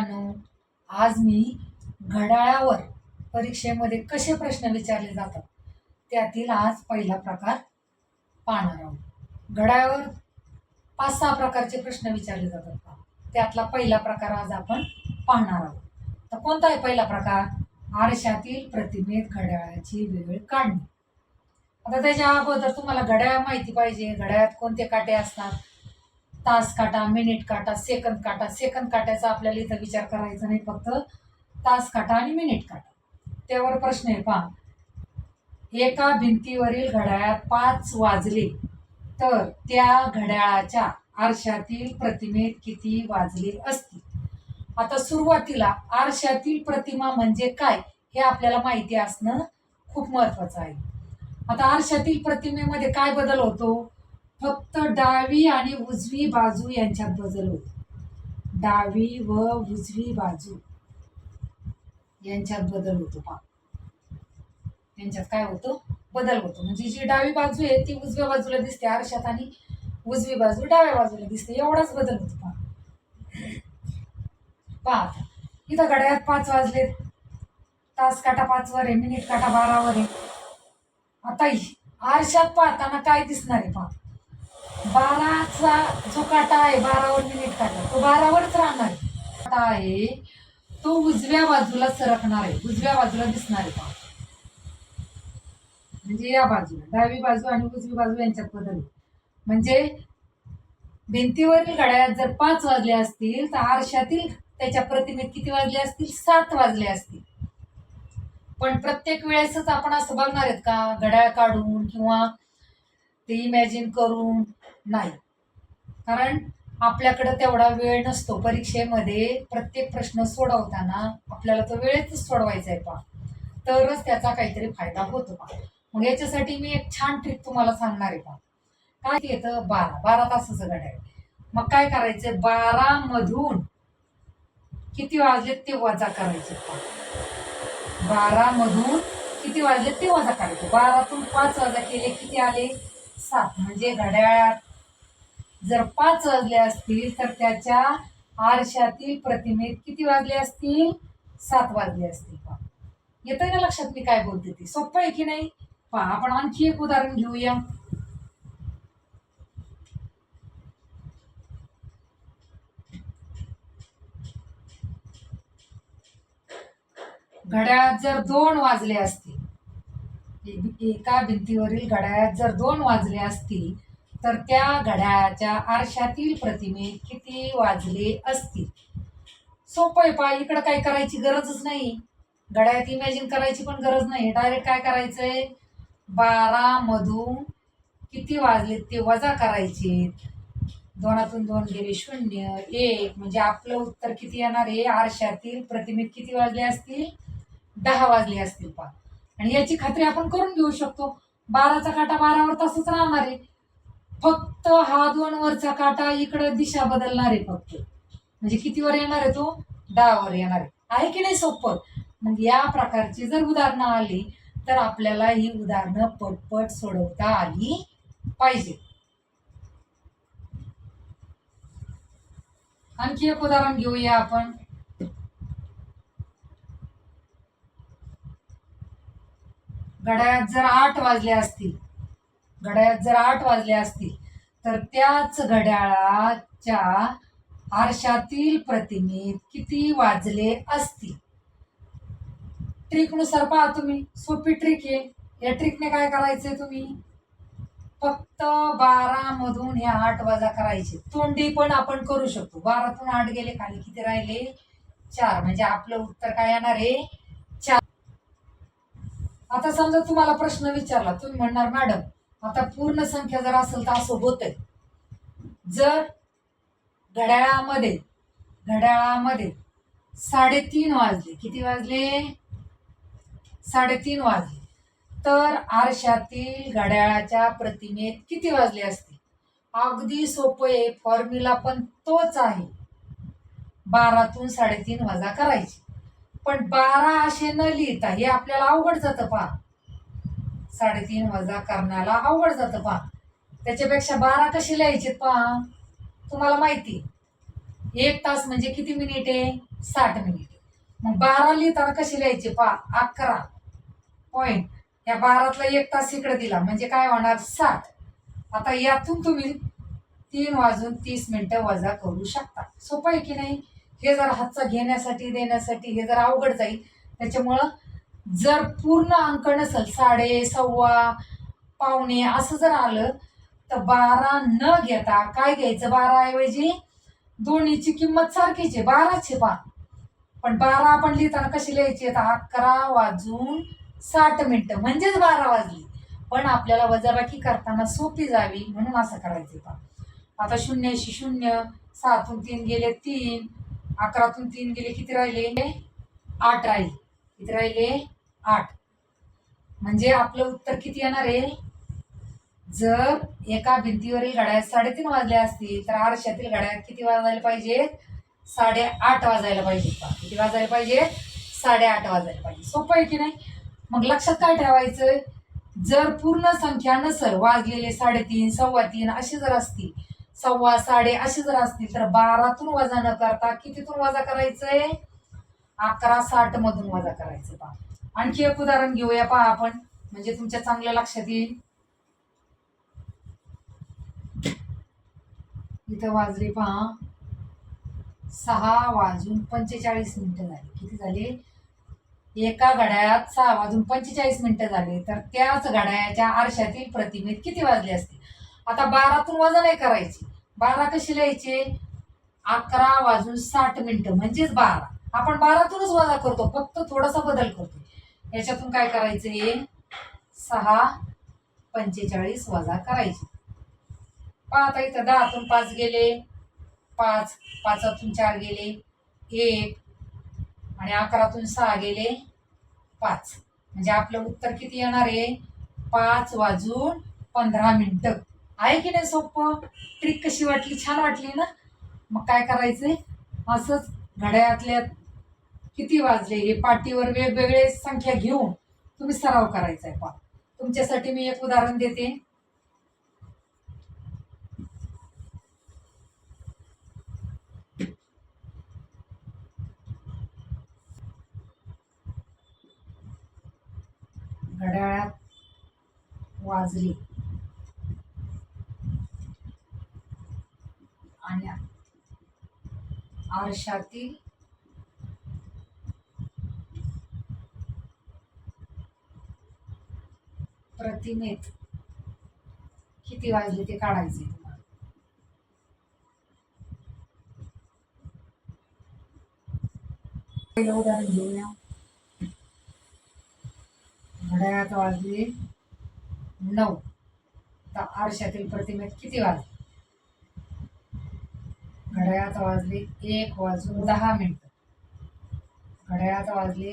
मित्रांनो आज मी घड्याळावर परीक्षेमध्ये कसे प्रश्न विचारले जातात त्यातील आज पहिला प्रकार पाहणार आहोत. घड्याळावर पाच सहा प्रकारचे प्रश्न विचारले जातात त्यातला पहिला प्रकार आज आपण पाहणार आहोत. तर कोणता आहे पहिला प्रकार? आरशातील प्रतिमेत घड्याळाची वेळ काढणे. आता त्याच्या अगोदर तुम्हाला घड्याळ माहिती पाहिजे. घड्याळात कोणते काटे असतात? तास काटा मिनिट काटा सेकंद काटा. सेकंद काट्याचा आपल्याला इथं विचार करायचा नाही फक्त तास काटा आणि मिनिट काटा. त्यावर प्रश्न आहे पहा. एका भिंतीवरील घड्याळात पाच वाजले तर त्या घड्याळाच्या आरशातील प्रतिमेत किती वाजले असतील? आता सुरुवातीला आरशातील प्रतिमा म्हणजे काय हे आपल्याला माहिती असणं खूप महत्वाचं आहे. आता आरशातील प्रतिमेमध्ये काय बदल होतो? फक्त डावी आणि उजवी बाजू यांच्यात बदल होतो. डावी व उजवी बाजू यांच्यात बदल होतो पा यांच्यात काय होतं? बदल होतो. म्हणजे जी डावी बाजू आहे ती उजव्या बाजूला दिसते आरशात आणि उजवी बाजू डाव्या बाजूला दिसते. एवढाच बदल होतो पा पहा आता. इथं घड्याळात पाच वाजले तास काटा पाचवर आहे मिनिट काटा बारावर आहे. आता आरशात पाहताना काय दिसणार आहे पहा. बाराचा जो काटा आहे बारावर मिनिट काटा तो बारावरच राहणार आहे. काटा आहे तो उजव्या बाजूला सरकणार आहे. उजव्या बाजूला दिसणार आहे पहा म्हणजे या बाजूला. डावी बाजू आणि उजवी बाजू यांच्यात बदल. म्हणजे भिंतीवरील घड्याळात जर पाच वाजले असतील तर आरशातील त्याच्या प्रतिमेत किती वाजले असतील? सात वाजले असतील. पण प्रत्येक वेळेसच आपण असं बघणार आहेत का? घड्याळ काढून किंवा ते इमॅजिन करून नाही. कारण आपल्याकडं तेवढा वेळ नसतो परीक्षेमध्ये प्रत्येक प्रश्न सोडवताना आपल्याला तो वेळेतच सोडवायचा आहे पा तरच त्याचा काहीतरी फायदा होतो पा मग याच्यासाठी मी एक छान ट्रिक तुम्हाला सांगणार आहे पा काय येतं? बारा. बारा तासाचं घड्याळ मग काय करायचं? बारा मधून किती वाजले ते वजा करायचे बारा मधून किती वाजले ते वजा करायचे? बारातून पाच वजा केले किती आले? सात. म्हणजे घड्याळात जर पाच वाजले असतील तर त्याच्या आरशातील प्रतिमेत किती वाजले असतील? सात वाजले असतील. पहा येतंय ना लक्षात? मी काय बोलते ती? सोपं आहे की नाही? पहा आपण आणखी एक उदाहरण घेऊया. घड्याळात जर दोन वाजले असतील एका भिंतीवरील घड्याळात जर दोन वाजले असतील तर त्या घड्याळाच्या आरशातील प्रतिमेत किती वाजले असतील? सोपं आहे पा इकडं काय करायची गरजच नाही. घड्याळात इमॅजिन करायची पण गरज नाही. डायरेक्ट काय करायचंय? बारा मधून किती वाजलेत ते वजा करायचे. दोनातून दोन गेले शून्य एक. म्हणजे आपलं उत्तर किती येणार आहे? आरशातील प्रतिमेत किती वाजले असतील? दहा वाजले असतील पा. आणि याची खात्री आपण करून घेऊ शकतो. बाराचा काटा बारावर तसंच राहणार आहे. फक्त हा दोन वरचा काटा इकडं दिशा बदलणार आहे फक्त. म्हणजे किती वर येणार आहे तो? दहावर येणार आहे. आहे की नाही सोपं? मग या प्रकारची जर उदाहरणं आली तर आपल्याला ही उदाहरणं पटपट सोडवता आली पाहिजे. आणखी एक उदाहरण घेऊया आपण. घड्याळात जर आठ वाजले असतील घड्याळात जर आठ वाजले असतील तर त्याच घड्याळाच्या आरशातील प्रतिमेत किती वाजले असतील? ट्रिकनुसार पहा तुम्ही. सोपी ट्रिक आहे. या ट्रिकने काय करायचंय तुम्ही? फक्त बारा मधून हे आठ वाजा करायचे. तोंडी पण आपण करू शकतो. बारातून आठ गेले खाली किती राहिले? चार. म्हणजे आपलं उत्तर काय येणार आहे? चार. आता समजा तुम्हाला प्रश्न विचारला. तुम्ही म्हणणार मॅडम आता पूर्ण संख्या जर असेल तर असं होतंय. जर घड्याळामध्ये घड्याळामध्ये साडेतीन वाजले किती वाजले? साडेतीन वाजले. तर आरशातील घड्याळाच्या प्रतिमेत किती वाजले असते अगदी सोपं आहे फॉर्म्युला पण तोच आहे. बारातून साडेतीन वजा करायची. पण बारा असे न लिहिता हे आपल्याला अवघड जातं पहा. साडेतीन वजा करण्याला अवघड जातं पहा. त्याच्यापेक्षा बारा कशी लिहायचे पहा? तुम्हाला माहिती एक तास म्हणजे किती मिनिट आहे? साठ मिनिट. मग बारा लिहिताना कशी लिहायचे पहा? अकरा. पॉईंट या बारातला एक तास इकडे दिला. म्हणजे काय होणार? साठ. आता यातून तुम्ही तीन वाजून तीस मिनिटं वजा करू शकता. सोपं आहे की नाही? हे जर हातचा घेण्यासाठी देण्यासाठी हे जर अवघड जाईल. त्याच्यामुळं जर पूर्ण अंक नसेल साडे सव्वा पावणे असं जर आलं तर बारा न घेता काय घ्यायचं? बारा ऐवजी दोन्हीची किंमत सारखीच आहे बाराचे पा पण बारा आपण लिहिताना कशी लिहायची? आता अकरा वाजून साठ मिनिटं म्हणजेच बारा वाजली. पण आपल्याला वजाबाकी करताना सोपी जावी म्हणून असं करायचं पा आता शून्याशी शून्य सातून तीन गेले तीन अकरातून तीन गेले किती राहिले? आठ राहिले. किती राहिले? आठ. म्हणजे आपलं उत्तर किती येणार आहे? जर एका भिंतीवरील घड्याळ साडेतीन वाजल्या असतील तर आरशातील घड्याळ किती वाजायला पाहिजे? साडेआठ वाजायला पाहिजे. किती वाजायला पाहिजे? साडेआठ वाजायला पाहिजे. सोपं आहे की नाही? मग लक्षात काय ठेवायचं? जर पूर्ण संख्या नसल वाजलेले साडेतीन सव्वा तीन असे जर असतील सव्वा साडे असे जर असतील तर बारातून वजा न करता कितीतून वजा करायचंय? अकरा साठ मधून वजा करायचं पहा. आणखी एक उदाहरण घेऊया पहा आपण. म्हणजे तुमच्या चांगलं लक्षात येईल. इथं वाजले पहा. सहा वाजून पंचेचाळीस मिनिटं झाली. किती झाले? एका घड्याळात सहा वाजून पंचेचाळीस मिनिटं झाले. तर त्याच घड्याळाच्या आरशातील प्रतिमेत किती वाजले असते? आता बारातून वजा नाही करायची. बारा कशी लिहायचे? अकरा वाजून साठ मिनिटं. म्हणजेच बारा. आपण बारातूनच वजा करतो. फक्त थोडासा बदल करतो. याच्यातून काय करायचे सहा पंचेचाळीस वजा करायचे. पाहता इथं दहातून पाच गेले. पाच पाचातून चार गेले. एक आणि अकरातून सहा गेले. पाच. म्हणजे आपलं उत्तर किती येणार आहे? पाच वाजून पंधरा मिनटं. आहे की नाही सोपं? ट्रिक कशी वाटली? छान वाटली ना? मग काय करायचंय? असंच घड्याळातल्या किती वाजले? हे पाटीवर वेगवेगळे संख्या घेऊन तुम्ही सराव करायचा आहे पा तुमच्यासाठी मी एक उदाहरण देते. घड्याळात वाजली. आणि आरशातील प्रतिमेत किती वाजले ते काढायचे तुम्हाला? पहिलं उदाहरण घेऊया घड्याळात वाजले नऊ. तर आरशातील प्रतिमेत किती वाजले? घड्याळात वाजले एक वाजून दहा मिनिट. घड्याळात वाजले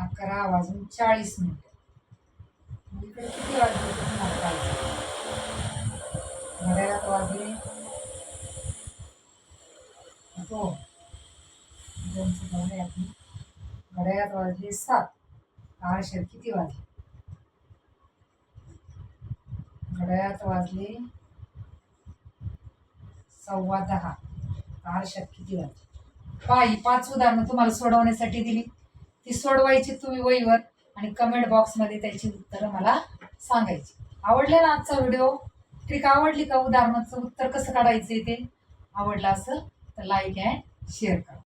अकरा वाजून चाळीस मिनिट. इकडे किती वाजले घड्याळात वाजले. हो. घड्याळात वाजले सात. काळशेर किती वाजले? घड्याळात वाजले सव्वा दहा. आरशात किती वाजले? पाही पाच उदाहरणं तुम्हाला सोडवण्यासाठी दिली. ती सोडवायची तुम्ही वहीवर आणि कमेंट बॉक्समध्ये त्याची उत्तरं मला सांगायची. आवडले ना आजचा व्हिडिओ ट्रिक आवडली का? उदाहरणाचं उत्तर कसं काढायचं ते? आवडलं असं तर लाईक अँड शेअर करा.